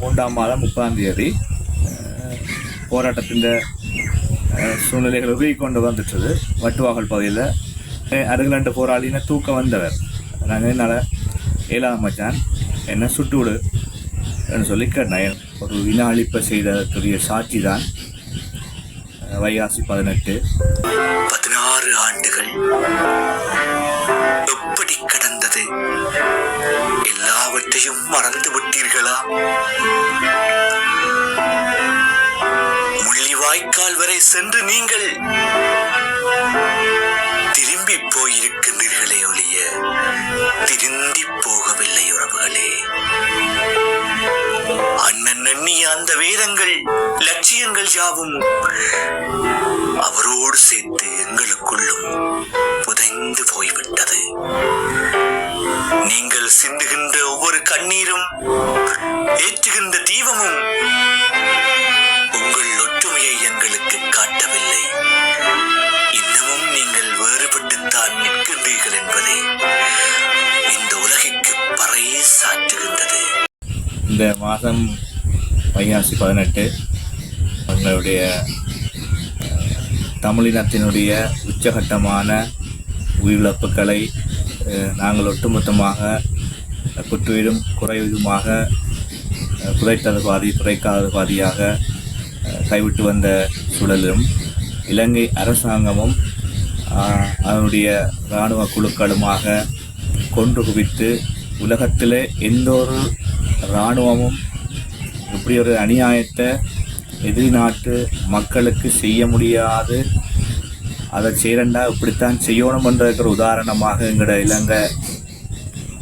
மூன்றாம் மாதம் முப்பதாம் தேதி போராட்டத்தின் சூழ்நிலைகள் உருவி கொண்டு வந்துட்டது. வட்டுவாகல் பகுதியில் அருகிலண்டு போராளின தூக்க வந்தவர். நாங்கள் என்னால் ஏழாம் மச்சான் என்ன சுட்டுவிடு என்று சொல்லி கேட்டேன். ஒரு இன அழிப்பை செய்ததற்குரிய சாட்சி தான் வைகாசி பதினெட்டு. பதினாறு ஆண்டுகள் எப்படி கடந்தது? எல்லாவற்றையும் மறந்து விட்டீர்களா? முள்ளிவாய்க்கால் வரை சென்று நீங்கள் திரும்பி போயிருக்கின்றீர்களே ஒழிய திருந்தி போகவில்லை உறவுகளே. அண்ணன் எண்ணிய அந்த வேதங்கள் லட்சியங்கள் யாவும் அவரோடு சேர்த்து எங்களுக்குள்ளும் புதைந்து போய்விட்டது. நீங்கள் சிந்து தண்ணீரும் கண்ணீரும் ஏற்றுகின்ற தீபமும் உங்கள் ஒற்றுமையை எங்களுக்கு காட்டவில்லை. இன்னமும் நீங்கள் வேறுபட்டுத்தான் நிற்கின்றீர்கள் என்பதை இந்த உலகிற்கு பறையே சாற்றுகின்றது. இந்த மாதம் வைகாசி பதினெட்டு எங்களுடைய தமிழினத்தினுடைய உச்சகட்டமான உயிரிழப்புகளை நாங்கள் ஒட்டுமொத்தமாக குற்றுயிரும் குறைவதுமாக அஹ், பாதி குறைக்காதது பாதியாக கைவிட்டு வந்த சூழலிலும் இலங்கை அரசாங்கமும் அதனுடைய இராணுவ குழுக்களுமாக கொன்று குவித்து உலகத்திலே எந்த ஒரு இராணுவமும் இப்படி ஒரு அநியாயத்தை எதிரி நாட்டு மக்களுக்கு செய்ய முடியாது. அதை செய்யறண்டா இப்படித்தான் செய்யணும் ஒரு உதாரணமாக எங்களோட இலங்கை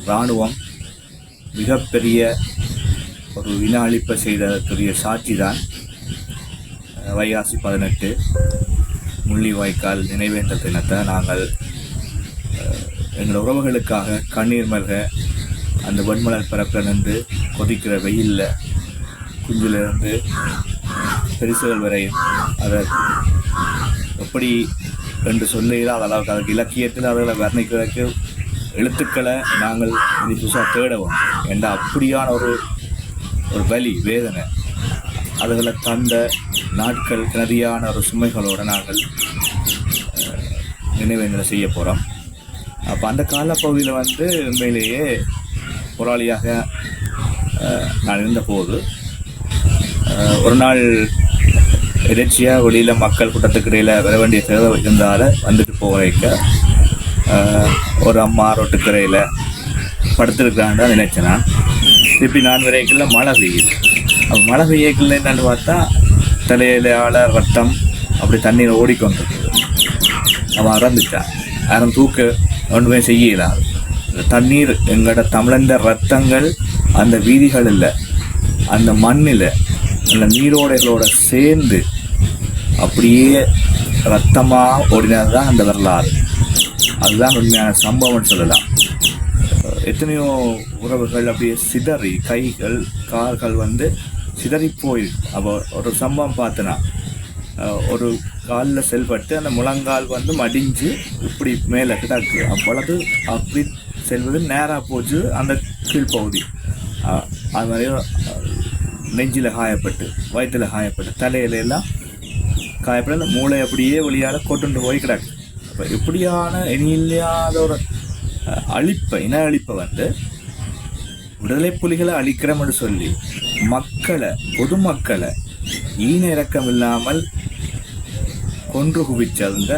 இராணுவம் மிகப்பெரிய ஒரு இன அழிப்பை செய்ததற்குரிய சாட்சி தான் வைகாசி பதினெட்டு. முள்ளிவாய்க்கால் நினைவேந்த தினத்தை நாங்கள் எங்கள் உறவுகளுக்காக கண்ணீர் மல்க அந்த வெண்மலர் பரப்பில் நின்று கொதிக்கிற வெயிலில் குஞ்சிலிருந்து பெருசுகள் வரையும் அதை எப்படி என்று சொல்லுகிறோம் அது அளவுக்கு அதுக்கு இலக்கியத்தில் அதில் வர்ணிக்கிறதுக்கு எழுத்துக்களை நாங்கள் இனி புதுசாக தேடவும். என்ற அப்படியான ஒரு ஒரு வலி வேதனை. அதுகளை தந்த நாட்கள் நிறையான ஒரு சுமைகளோடு நாங்கள் அஹ், நினைவேந்தலை செய்ய போகிறோம் அப்போ அந்த காலப்பகுதியில் வந்து உண்மையிலேயே போராளியாக நான் இருந்தபோது ஒரு நாள் எதிர்ச்சியாக வெளியில் மக்கள் கூட்டத்துக்கு இடையில் வர வேண்டிய தேவை இருந்தால வந்துட்டு போகிறக்க ஒரு அம்மா ரொட்டுக்கரையில் படுத்துருக்கான்னு தான் நினைச்சேன் நான். திருப்பி நான் வரைக்குள்ள மழை பெய்யுது. அப்போ மழை பெய்யக்குள்ள என்னன்னு பார்த்தா தலையிலால ரத்தம் அப்படி தண்ணியில் ஓடிக்கொண்டு அவன் இறந்துட்டான் யாரும் தூக்க ஒன்றுமே செய்யலாது இந்த தண்ணீர் எங்களோட தமிழந்த ரத்தங்கள் அந்த வீதிகளில் அந்த மண்ணில் அந்த நீரோடைகளோட சேர்ந்து அப்படியே ரத்தமாக ஓடினது தான் அந்த வரலாறு. அதுதான் உண்மையான சம்பவம்னு சொல்லலாம். எத்தனையோ உறவுகள் அப்படியே சிதறி கைகள் கால்கள் வந்து சிதறி போய் அப்போ ஒரு சம்பவம் பார்த்தனா ஒரு காலில் செல்பட்டு அந்த முழங்கால் வந்து மடிஞ்சு இப்படி மேலே கிடக்கு. அவ்வளவு அப்படி செல்வது நேராக போச்சு அந்த கீழ்ப்பகுதி. அது மாதிரி நெஞ்சில் காயப்பட்டு வயிற்றில் காயப்பட்டு தலையில எல்லாம் காயப்பட்டு அந்த மூளை அப்படியே வழியால் கொண்டு போய் கிடக்கு. அப்போ இப்படியான இல்லையாத ஒரு அழிப்பை இன அழிப்பை வந்து விடுதலை புலிகளை அழிக்கிறோம்னு சொல்லி மக்களை பொதுமக்களை ஈன இறக்கம் இல்லாமல் கொன்று குவிச்சிருந்த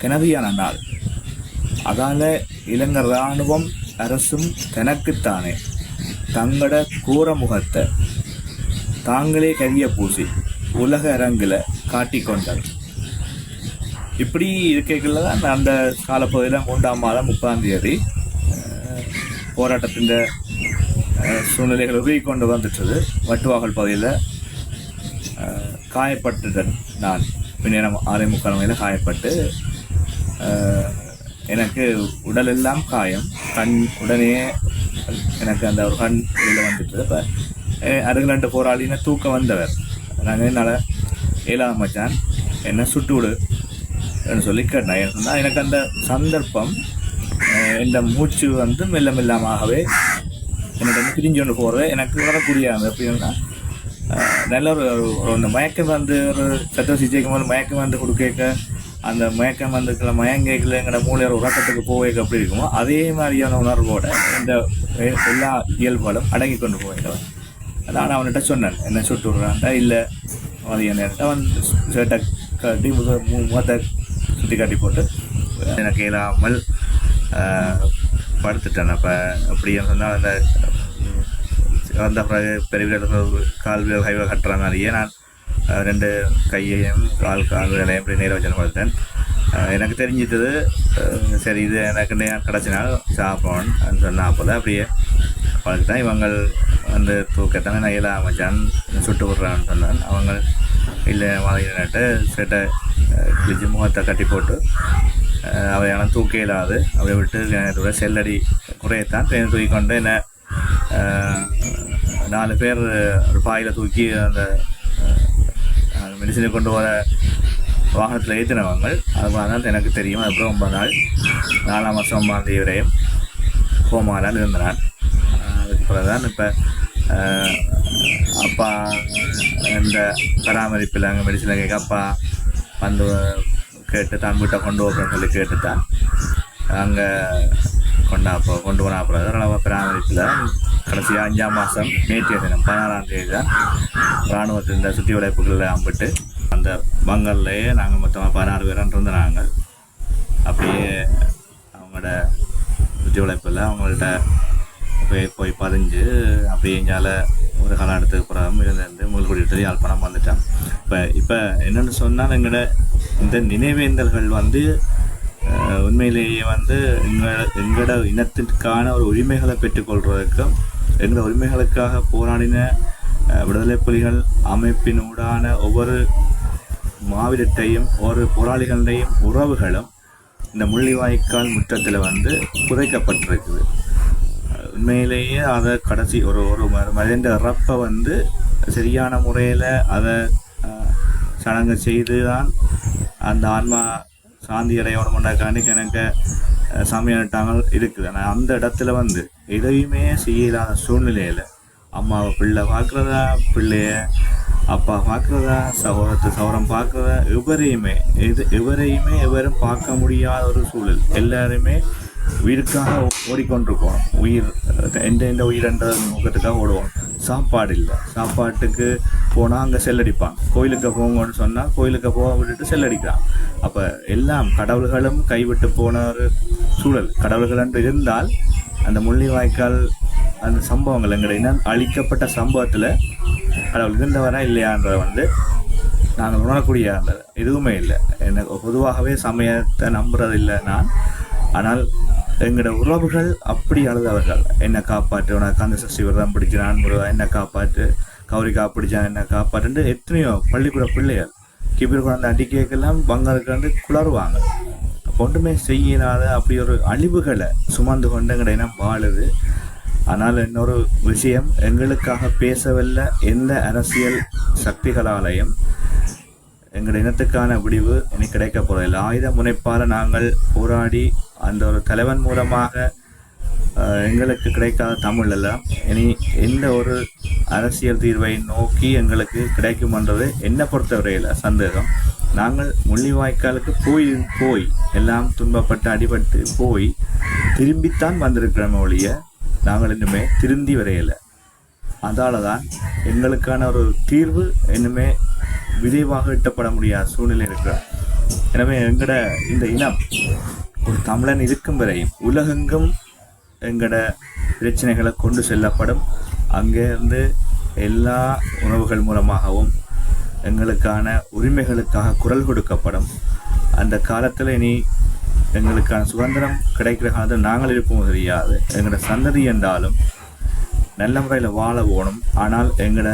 கிணவியான நாள். அதால் இலங்கை இராணுவம் அரசும் தனக்குத்தானே தங்களோட கூற முகத்தை தாங்களே கரிய பூசி உலக அரங்கில் காட்டிக்கொண்டது இப்படி இருக்கைகளில் தான் நான் அந்த காலப்பகுதியில் மூன்றாம் மாதம் முப்பதாம் தேதி போராட்டத்தின் சூழ்நிலைகளை சூழ்நிலைகள் உருவி கொண்டு வந்துட்டது. வட்டுவாகல் பகுதியில் காயப்பட்டுட்டேன் நான் பின்னேரம் ஆரை முக்கால் மணியில் காயப்பட்டு எனக்கு உடலெல்லாம் காயம். கண் உடனே எனக்கு அந்த ஒரு கண் வெளியில் வந்துட்டு இப்போ அருகில் ரெண்டு போராளின்னு தூக்கம் வந்தவர். நாங்கள் என்னால் ஏழாம் மச்சான் என்ன சுட்டு விடு சொல்லி கேட்டேன் ஏன்னா எனக்கு அந்த சந்தர்ப்பம் இந்த மூச்சு வந்து மெல்ல மெல்லமாகவே என்னோட பிரிஞ்சு கொண்டு போகிறது எனக்கு வரக்கூடிய அந்த எப்படின்னா நல்ல ஒரு அந்த மயக்கம் வந்து ஒரு சத்த சிகிச்சைக்கும் போது மயக்கம் வந்து கொடுக்க அந்த மயக்கம் வந்துக்கிற மயங்கேக்கில் எங்களோட மூளையோட உறக்கத்துக்கு போவேக்கு அப்படி இருக்குமோ அதே மாதிரியான உணர்வோட இந்த எல்லா இயல்பாலும் அடங்கி கொண்டு போவேன் நான் அவன்கிட்ட சொன்னேன். என்ன சுட்டு விடுறான்ட்டா இல்லை. மதிய நேரத்தை அவன் சேட்டை கட்டி முத முகத்தை சுற்றி காட்டி போட்டு எனக்கு இல்லாமல் படுத்துட்டேன். அப்போ அப்படின்னு சொன்னால் அந்த வந்த பிறகு பெரிய வீரர்கள் கால் கைவை கட்டுற மாதிரியே நான் ரெண்டு கையையும் கால் கால் விரலையும் இப்படி நேர வச்சு படுத்தேன். எனக்கு தெரிஞ்சிட்டது சரி இது எனக்கு நேரம் கிடச்சினால் சாப்பிடணும் சொன்னால் அப்போ தான் அப்படியே அவளுக்கு இவங்கள் அந்த தூக்கத்தானே நான் அமைச்சான் சுட்டு விட்றான்னு சொன்னான். அவங்க இல்லை மாதிரி சேட்டை கிழிச்சு முகத்தை கட்டி போட்டு அவையான தூக்க இல்லாது அவை விட்டு இதோட செல்லடி குறையத்தான். ட்ரெயின் தூக்கி கொண்டு என்ன நாலு பேர் ஒரு பாயில் தூக்கி அந்த மெடிசனை கொண்டு வர வாகனத்தில் ஏற்றினவங்க அது தான் எனக்கு தெரியும். அப்புறம் ஒன்பது நாள் நாலாம் மாதம் ஒன்பதாம் தேதி வரையும் கோமாலால் இருந்தனான் அதுக்கு பிறகு தான் இப்போ அப்பா இந்த பராமரிப்பில் அங்கே மெடிசனில் கேட்க அப்பா வந்து கேட்டு தான் வீட்டை கொண்டு போகிறேன்னு சொல்லி கேட்டு தான் அங்கே கொண்டா போ கொண்டு போனா அதனால் அளவாக பராமரிப்பில் கடைசியாக அஞ்சாம் மாதம் நேற்றைய தினம் பதினாறாம் தேதி தான் இராணுவத்தில் இந்த சுற்றி உழைப்புகளில் அம்பிட்டு அந்த பங்கல்லையே நாங்கள் மொத்தமாக பதினாறு பேர் இருந்த நாங்கள் அப்படியே அவங்களோட சுற்றி உழைப்பில் அவங்கள்ட்ட போய் போய் பதிஞ்சு அப்படியே எங்களால் ஒரு காலகட்டத்துக்கு பிறகு இருந்து மூழ்குடி விட்டு யாழ்ப்பாணம் வந்துட்டான். இப்போ இப்போ என்னென்னு சொன்னால் எங்களோட இந்த நினைவேந்தல்கள் வந்து உண்மையிலேயே வந்து எங்களோட எங்களோட இனத்திற்கான ஒரு உரிமைகளை பெற்றுக்கொள்வதற்கும் எங்களோட உரிமைகளுக்காக போராடின விடுதலை புலிகள் அமைப்பினூடான ஒவ்வொரு மாவீரத்தையும் ஒரு போராளிகளையும் உறவுகளும் இந்த முள்ளிவாய்க்கால் முற்றத்தில் வந்து புதைக்கப்பட்டிருக்குது. உண்மையிலேயே அதை கடைசி ஒரு ஒரு மனித இறப்பை வந்து சரியான முறையில் அதை சடங்கு செய்து தான் அந்த ஆன்மா சாந்தி அடையணும்னாக்காண்டி எனக்கு சாமியாட்டாங்க இருக்குது. ஆனால் அந்த இடத்துல வந்து எதையுமே செய்யலாத சூழ்நிலையில் அம்மாவை பிள்ளை பார்க்குறதா பிள்ளைய அப்பா பார்க்குறதா சகோதரத்தை சகோதரம் பார்க்குறதா எவரையுமே இது எவரையுமே எவரும் பார்க்க முடியாத ஒரு சூழல். எல்லாருமே உயிருக்காக ஓடிக்கொண்டிருக்கோம். உயிர் எந்த எந்த உயிரன்ற நோக்கத்துக்காக ஓடுவோம். சாப்பாடு இல்லை சாப்பாட்டுக்கு போனால் அங்கே செல்லடிப்பான் கோயிலுக்கு போங்கன்னு சொன்னால் கோயிலுக்கு போக விட்டுட்டு செல்லடிக்கிறான் அப்போ எல்லாம் கடவுள்களும் கைவிட்டு போன ஒரு சூழல். கடவுள்கள் என்று இருந்தால் அந்த முள்ளிவாய்க்கால் அந்த சம்பவங்கள் எங்களுடைய அழிக்கப்பட்ட சம்பவத்தில் கடவுள் இருந்தவரா இல்லையான்றதை வந்து நாங்கள் உணரக்கூடிய அந்த எதுவுமே இல்லை. எனக்கு பொதுவாகவே சமயத்தை நம்புறதில்லை நான். ஆனால் எங்களோட உறவுகள் அப்படி அழுதவர்கள் என்னை காப்பாற்று உனக்கு அந்த சஷ்டி விரதம் பிடிக்கிறான் முருகா என்னை காப்பாற்று. கௌரிக்கா பிடிச்சான் என்ன காப்பாற்றுன்ட்டு எத்தனையோ பள்ளிக்கூட பிள்ளைகள் கிபீர் குழந்தை அடிக்கைக்கெல்லாம் பங்களுக்கு வந்து குளருவாங்க ஒன்றுமே செய்யலாத அப்படி ஒரு அழிவுகளை சுமந்து கொண்டு எங்களோட இனம் வாழுது. ஆனால் இன்னொரு விஷயம் எங்களுக்காக பேசவில்லை. எந்த அரசியல் சக்திகளாலையும் எங்கள் இனத்துக்கான விடிவு இனி கிடைக்க போகிறதில்லை ஆயுத முனைப்பால் நாங்கள் போராடி அந்த ஒரு தலைவன் மூலமாக எங்களுக்கு கிடைக்காத தமிழ் எல்லாம் இனி எந்த ஒரு அரசியல் தீர்வை நோக்கி எங்களுக்கு கிடைக்குமன்றது என்னை பொறுத்தவரையில் சந்தேகம். நாங்கள் முள்ளிவாய்க்காலுக்கு போய் போய் எல்லாம் துன்பப்பட்டு அடிபட்டு போய் திரும்பித்தான் வந்திருக்கிறோமே ஒழிய நாங்கள் இன்னுமே திருந்தி வரையலை. அதால தான் எங்களுக்கான ஒரு தீர்வு இன்னுமே விரைவாக எட்டப்பட முடியாத சூழ்நிலை இருக்கிறோம் எனவே எங்கட இந்த இனம் ஒரு தமிழன் இருக்கும் வரையும் உலகெங்கும் எங்களோட பிரச்சனைகளை கொண்டு செல்லப்படும். அங்கே இருந்து எல்லா உணவுகள் மூலமாகவும் எங்களுக்கான உரிமைகளுக்காக குரல் கொடுக்கப்படும். அந்த காலத்தில் இனி எங்களுக்கான சுதந்திரம் கிடைக்கிற காலத்தில் நாங்கள் இருப்போம் தெரியாது. எங்களோட சந்ததி என்றாலும் நல்ல முறையில் வாழ போகணும். ஆனால் எங்களோட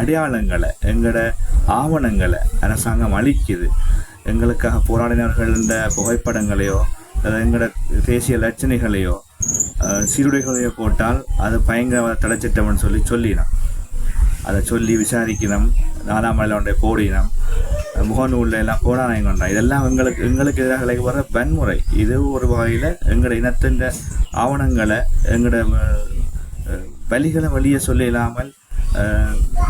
அடையாளங்களை எங்களோட ஆவணங்களை அரசாங்கம் அளிக்குது. எங்களுக்காக போராடினர்கள் இந்த புகைப்படங்களையோ எங்களோட தேசிய லட்சணைகளையோ சீருடைகளையோ போட்டால் அது பயங்கரவாத தடைச்சிட்டம்னு சொல்லி சொல்லினோம். அதை சொல்லி விசாரிக்கணும். நாலாம் மலையில் போடினோம் முகநூலில் எல்லாம் போராட்டம் கொண்டோம் இதெல்லாம் எங்களுக்கு எங்களுக்கு எதிராக வர வன்முறை. இது ஒரு வகையில் எங்களோட இனத்தின் ஆவணங்களை எங்களோட வழிகளை வழியை சொல்லி சொல்ல இல்லாமல்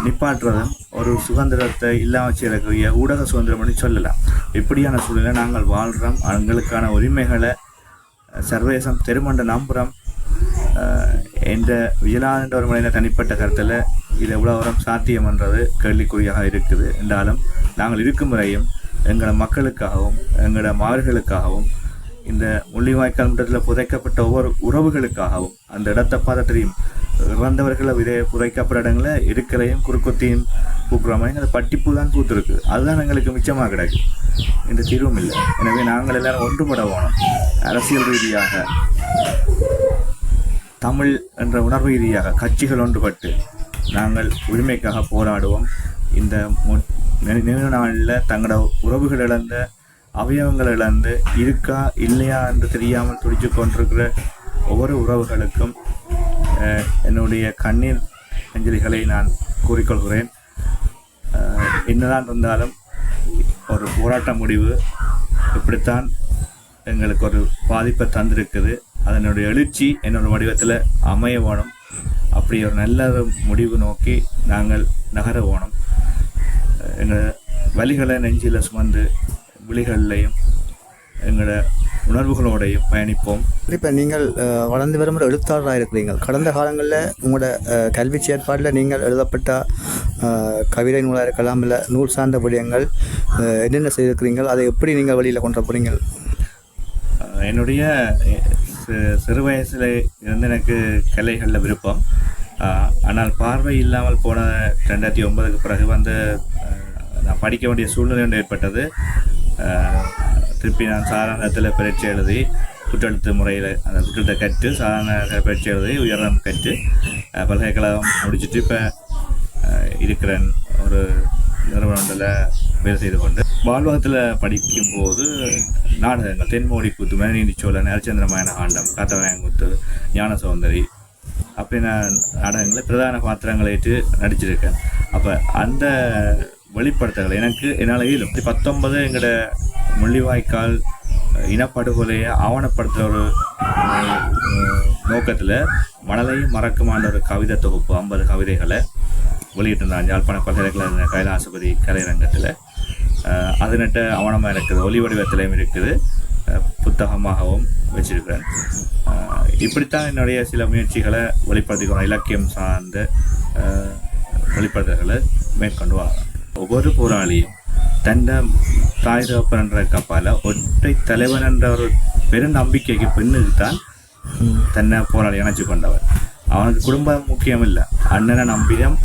நிப்பாற்றுறதும் ஒரு சுதந்திரத்தை இல்லாமல் செய்யக்கூடிய ஊடக சுதந்திரம்னு சொல்லலாம் இப்படியான சூழ்நிலை நாங்கள் வாழ்கிறோம் எங்களுக்கான உரிமைகளை சர்வதேசம் தெருமண்ட நம்புகிறோம் என்ற விஜயநாதன் ஒரு மனித தனிப்பட்ட கருத்தில் இது எவ்வளோ வரும் சாத்தியம்ன்றது கேள்விக்குறியாக இருக்குது. என்றாலும் நாங்கள் இருக்கும் முறையும் எங்களோட மக்களுக்காகவும் எங்களோட மார்களுக்காகவும் இந்த முள்ளிவாய்க்கால் மட்டத்தில் புதைக்கப்பட்ட ஒவ்வொரு உறவுகளுக்காகவும் அந்த இடத்தை பார்த்தா தெரியும். இறந்தவர்கள் விதை புதைக்கப்பட்ட இடங்களில் இருக்கலையும் குறுக்குத்தையும் பூக்குற மாதிரி அந்த பட்டிப்பு தான் பூத்துருக்கு. அதுதான் எங்களுக்கு மிச்சமாக கிடையாது இந்த தீர்வும் இல்லை. எனவே நாங்கள் எல்லாரும் ஒன்றுபட போனோம் அரசியல் ரீதியாக தமிழ் என்ற உணர்வு ரீதியாக கட்சிகள் ஒன்றுபட்டு நாங்கள் உரிமைக்காக போராடுவோம். இந்த மு- நினைவு நாளில் தங்களோட உறவுகள் இழந்த அவயவங்கள் இழந்து இருக்கா இல்லையா என்று தெரியாமல் துடிச்சு கொண்டிருக்கிற ஒவ்வொரு உறவுகளுக்கும் என்னுடைய கண்ணீர் அஞ்சலிகளை நான் கூறிக்கொள்கிறேன். என்னதான் இருந்தாலும் ஒரு போராட்ட முடிவு இப்படித்தான் எங்களுக்கு ஒரு பாதிப்பை தந்திருக்குது. அதனுடைய எழுச்சி என்னோட வடிவத்தில் அமைய வேணும். அப்படி ஒரு நல்ல ஒரு முடிவு நோக்கி நாங்கள் நகர வேணும். எங்கள் வலிகளை நெஞ்சில் சுமந்து விழிகள்லையும் எங்களோட உணர்வுகளோடையும் பயணிப்போம். இப்போ நீங்கள் வளர்ந்து வரும் ஒரு எழுத்தாளராக இருக்கிறீங்க கடந்த காலங்களில் உங்களோட கல்வி செயற்பாட்டில் நீங்கள் எழுதப்பட்ட கவிதை நூலாக இருக்கலாம் இல்லை நூல் சார்ந்த விடயங்கள் என்னென்ன செய்திருக்கிறீங்கள் அதை எப்படி நீங்கள் வெளியில் கொண்டு போகிறீங்க என்னுடைய சிறு வயசில் இருந்து எனக்கு கலைகளில் விருப்பம். ஆனால் பார்வை இல்லாமல் போன ரெண்டாயிரத்தி ஒன்பதுக்கு பிறகு வந்து நான் படிக்க வேண்டிய சூழ்நிலை ஒன்று ஏற்பட்டது. திருப்பி நான் சாதாரணத்தில் பரீட்சை எழுதி குற்றெழுத்து முறையில் அந்த குற்றத்தை கற்று சாதாரண பரீட்சை எழுதி உயர்தம் கற்று பல்கலைக்கழகம் முடிச்சுட்டு இப்போ இருக்கிறேன். ஒரு நிறுவனத்தில் வேலை செய்து கொண்டு. வாழ்வகத்தில் படிக்கும்போது நாடகங்கள் தென்மோடி கூத்து மணிநீதி சோழன் ஹரிச்சந்திரமாயன ஆண்டம் காத்தவனாயங்குத்து ஞான சௌந்தரி நான் நாடகங்களில் பிரதான பாத்திரங்களை ஏற்று நடிச்சிருக்கேன். அப்போ அந்த வெளிப்படுத்தலை எனக்கு என்னால் இயலும். பத்தொன்பது எங்களோட முள்ளிவாய்க்கால் இனப்படுகொலையை ஆவணப்படுத்துகிற ஒரு நோக்கத்தில் மணலை மறக்குமான ஒரு கவிதை தொகுப்பு ஐம்பது கவிதைகளை வெளியிட்டிருந்தான் யாழ்ப்பாண பல்கலைக்கழக கைலாசபதி கலைரங்கத்தில் அதனிட்ட ஆவணமாக இருக்குது ஒலி வடிவத்திலையும் இருக்குது. புத்தகமாகவும் வச்சிருக்கிறேன். இப்படித்தான் என்னுடைய சில முயற்சிகளை வெளிப்படுத்திக்கிறோம். இலக்கியம் சார்ந்த அஹ், வெளிப்படுத்தல்களை மேற்கொண்டு வரலாம் ஒவ்வொரு போராளியும் தன்னை தாய் தகப்பன் என்ற ஒற்றை தலைவன் என்ற ஒரு பெரும் நம்பிக்கைக்கு பின்னுக்கு தான் தன்னை போராளி இணைச்சு கொண்டவர். அவனுக்கு குடும்பம் முக்கியம் இல்லை அண்ணனை நம்பிதான்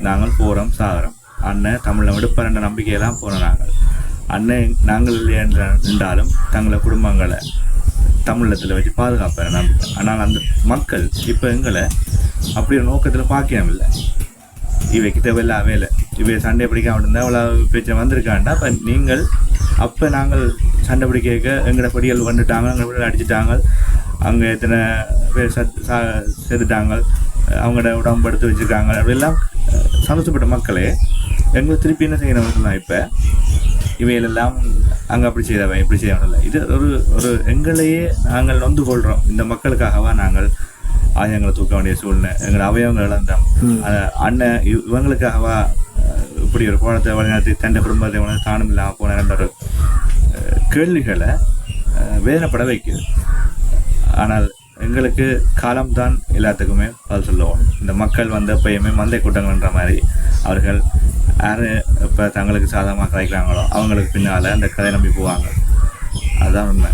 நாங்கள் போகிறோம் சாகிறோம். அண்ணன் தமிழை விடுப்பார் என்ற நம்பிக்கையெல்லாம் போகிறோம் நாங்கள். அண்ணன் நாங்கள் இல்லை என்ற நின்றாலும் தங்களை குடும்பங்களை தமிழத்தில் வச்சு பாதுகாப்பார் நம்பிக்கை ஆனால் அந்த மக்கள் இப்போ எங்களை அப்படி ஒரு நோக்கத்தில் பாக்கியம் இல்லை இவைக்கு தேவையில்ல இல்லை இவை சண்டை பிடிக்காம இருந்தால் அவ்வளோ பிரச்சனை வந்திருக்காண்டா. அப்போ நீங்கள் அப்போ நாங்கள் சண்டை பிடிக்க எங்களோட படிகள் வந்துட்டாங்க எங்களை படிகள் அடிச்சிட்டாங்க. அங்கே எத்தனை பேர் சத் சா செத்துட்டாங்க. அவங்களோட உடம்பு எடுத்து வச்சுருக்காங்க. அப்படிலாம் சந்தோஷப்பட்ட மக்களே எங்களை திருப்பி என்ன செய்யணும் இப்போ இவைகளெல்லாம் அங்கே அப்படி செய்தவன் இப்படி செய்யவில்லை இது ஒரு ஒரு எங்களையே நாங்கள் நொந்து கொள்கிறோம் இந்த மக்களுக்காகவா நாங்கள் ஆயுதங்களை தூக்க வேண்டிய சூழ்நிலை எங்களை அவயவங்கள் இழந்தோம் அண்ணன் இவ- இவங்களுக்காகவா இப்படி ஒரு போராட்டத்தை வழிநடத்தி தன் குடும்பத்தை வளர்ந்து தானும் இல்லாமல் போன ஒரு கேள்விகளை வேதனைப்பட வைக்குது ஆனால் எங்களுக்கு காலம்தான் எல்லாத்துக்குமே பதில் சொல்லுவோம். இந்த மக்கள் வந்து எப்பயுமே மந்தை கூட்டங்கள்ன்ற மாதிரி அவர்கள் யார் இப்போ தங்களுக்கு சாதகமாக கதைக்கிறாங்களோ அவங்களுக்கு பின்னால் அந்த கதை நம்பி போவாங்க. அதுதான் உண்மை.